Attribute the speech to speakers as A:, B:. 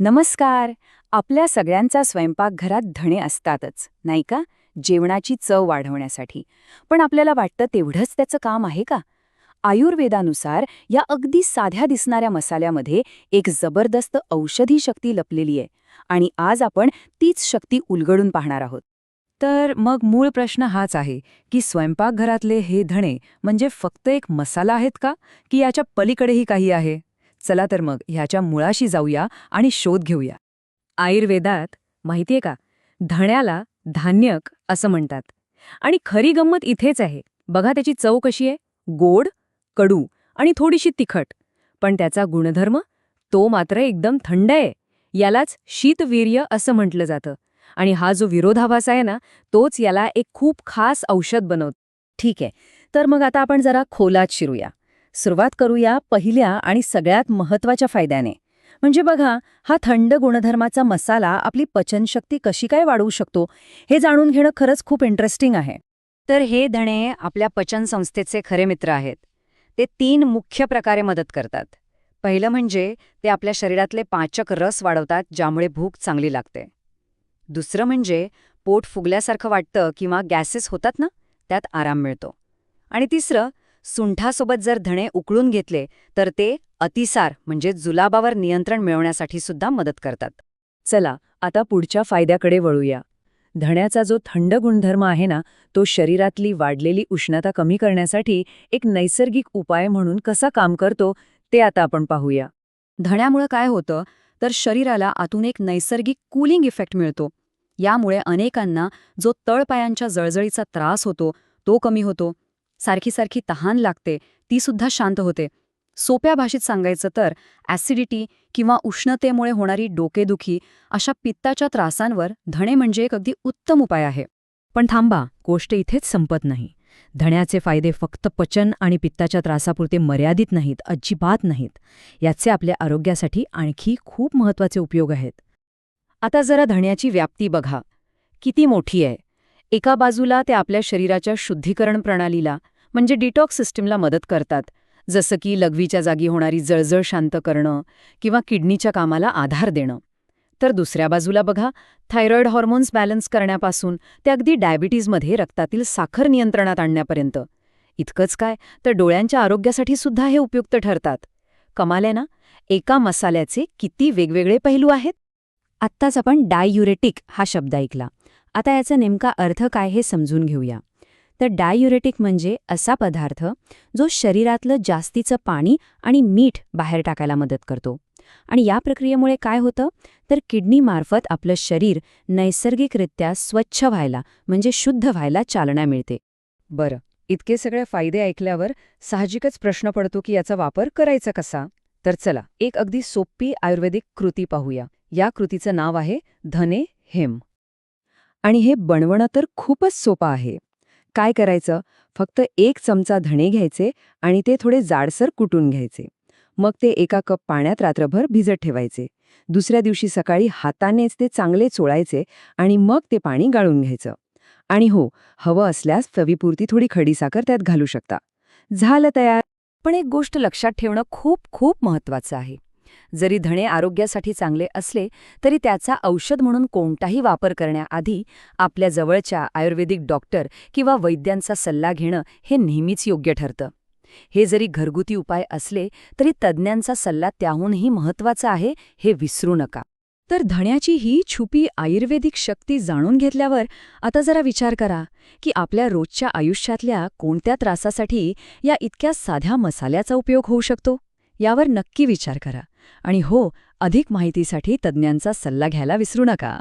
A: नमस्कार. आपल्या सगळ्यांचा स्वयंपाकघरात धणे असतातच नाही का? जेवणाची चव वाढवण्यासाठी. पण आपल्याला वाटतं तेवढंच त्याचं काम आहे का? आयुर्वेदानुसार या अगदी साध्या दिसणाऱ्या मसाल्यामध्ये एक जबरदस्त औषधी शक्ती लपलेली आहे आणि आज आपण तीच शक्ती उलगडून पाहणार आहोत. तर मग मूळ प्रश्न हाच आहे की स्वयंपाकघरातले हे धणे म्हणजे फक्त एक मसाला आहेत का? की याच्या पलीकडेही काही आहे? चला तर मग ह्याच्या मुळाशी जाऊया आणि शोध घेऊया. आयुर्वेदात माहितीये का? धण्याला धान्यक असं म्हणतात. आणि खरी गंमत इथेच आहे. बघा त्याची चव कशी आहे. गोड कडू आणि थोडीशी तिखट. पण त्याचा गुणधर्म तो मात्र एकदम थंड आहे. यालाच शीतवीर्य असं म्हटलं जातं. आणि हा जो विरोधाभास आहे ना तोच याला एक खूप खास औषध बनवत. ठीक आहे. तर मग आता आपण जरा खोलात शिरूया. सुरुवात करूया पहिल्या आणि सगळ्यात महत्त्वाच्या फायद्याने. म्हणजे बघा हा थंड गुणधर्माचा मसाला आपली पचनशक्ती कशी काय वाढवू शकतो हे जाणून घेणं खरंच खूप इंटरेस्टिंग आहे. तर हे धणे आपल्या पचन संस्थेचे खरे मित्र आहेत. ते तीन मुख्य प्रकारे मदत करतात. पहिलं म्हणजे ते आपल्या शरीरातले पाचक रस वाढवतात ज्यामुळे भूक चांगली लागते. दुसरं म्हणजे पोट फुगल्यासारखं वाटतं किंवा गॅसेस होतात ना त्यात आराम मिळतो. आणि तिसरं सुंठासोबत जर धणे उकळून घेतले तर ते अतिसार म्हणजे जुलाबावर नियंत्रण मिळवण्यासाठी सुद्धा मदत करतात. चला आता पुढच्या फायद्याकडे वळूया. धण्याचा जो थंड गुणधर्म आहे ना तो शरीरातली वाढलेली उष्णता कमी करण्यासाठी एक नैसर्गिक उपाय म्हणून कसा काम करतो ते आता आपण पाहूया. धण्यामुळं काय होतं तर शरीराला आतून एक नैसर्गिक कूलिंग इफेक्ट मिळतो. यामुळे अनेकांना जो तळपायांच्या जळजळीचा त्रास होतो तो कमी होतो. सारखी सारखी तहान लागते ती सुद्धा शांत होते. सोप्या भाषेत सांगायचं तर ॲसिडिटी किंवा उष्णतेमुळे होणारी डोकेदुखी अशा पित्ताच्या त्रासांवर धणे म्हणजे एक अगदी उत्तम उपाय आहे. पण थांबा गोष्ट इथेच संपत नाही. धण्याचे फायदे फक्त पचन आणि पित्ताच्या त्रासापुरते मर्यादित नाहीत अजिबात नाहीत. याचे आपल्या आरोग्यासाठी आणखी खूप महत्त्वाचे उपयोग आहेत. आता जरा धण्याची व्याप्ती बघा. किती मोठी आहे? एका बाजूला ते आपल्या शरीराच्या शुद्धीकरण प्रणालीला म्हणजे डिटॉक्स सिस्टीमला मदत करतात जसं की लघवीच्या जागी होणारी जळजळ शांत करणं किंवा किडनीच्या कामाला आधार देणं. तर दुसऱ्या बाजूला बघा थायरॉइड हॉर्मोन्स बॅलन्स करण्यापासून ते अगदी डायबिटीजमध्ये रक्तातील साखर नियंत्रणात आणण्यापर्यंत. इतकंच काय तर डोळ्यांच्या आरोग्यासाठी सुद्धा हे उपयुक्त ठरतात. कमाल आहे ना? एका मसाल्याचे किती वेगवेगळे पैलू आहेत? आत्ताच आपण डाययुरेटिक हा शब्द ऐकला. आता याचा नेमका अर्थ काय हे समजून घेऊया. तर डायुरेटिक म्हणजे असा पदार्थ जो शरीरातलं जास्तीचं पाणी आणि मीठ बाहेर टाकायला मदत करतो. आणि या प्रक्रियेमुळे काय होतं? तर किडनीमार्फत आपलं शरीर नैसर्गिकरित्या स्वच्छ व्हायला म्हणजे शुद्ध व्हायला चालना मिळते. बरं इतके सगळे फायदे ऐकल्यावर साहजिकच प्रश्न पडतो की याचा वापर करायचा कसा? तर चला एक अगदी सोपी आयुर्वेदिक कृती पाहूया. या कृतीचं नाव आहे धने हेम. आणि हे बनवणं तर खूपच सोपं आहे. काय करायचं? फक्त एक चमचा धणे घ्यायचे आणि ते थोडे जाडसर कुटून घ्यायचे. मग ते एका कप पाण्यात रात्रभर भिजत ठेवायचे. दुसऱ्या दिवशी सकाळी हातानेच ते चांगले चोळायचे आणि मग ते पाणी गाळून घ्यायचं. आणि हो हवं असल्यास चवीपुरती थोडी खडीसाखर त्यात घालू शकता. झालं तयार. पण एक गोष्ट लक्षात ठेवणं खूप खूप महत्वाचं आहे. जरी धणे आरोग्यासाठी चांगले असले तरी त्याचा औषध म्हणून कोणताही वापर करण्याआधी आपल्या जवळच्या आयुर्वेदिक डॉक्टर किंवा वैद्यांचा सल्ला घेणं हे नेहमीच योग्य ठरतं. हे जरी घरगुती उपाय असले तरी तज्ज्ञांचा सल्ला त्याहूनही महत्त्वाचा आहे हे विसरू नका. तर धण्याची ही छुपी आयुर्वेदिक शक्ती जाणून घेतल्यावर आता जरा विचार करा की आपल्या रोजच्या आयुष्यातल्या कोणत्या त्रासासाठी या इतक्या साध्या मसाल्याचा उपयोग होऊ शकतो? यावर नक्की विचार करा. आणि हो अधिक माहितीसाठी तज्ज्ञांचा सल्ला घ्यायला विसरू नका.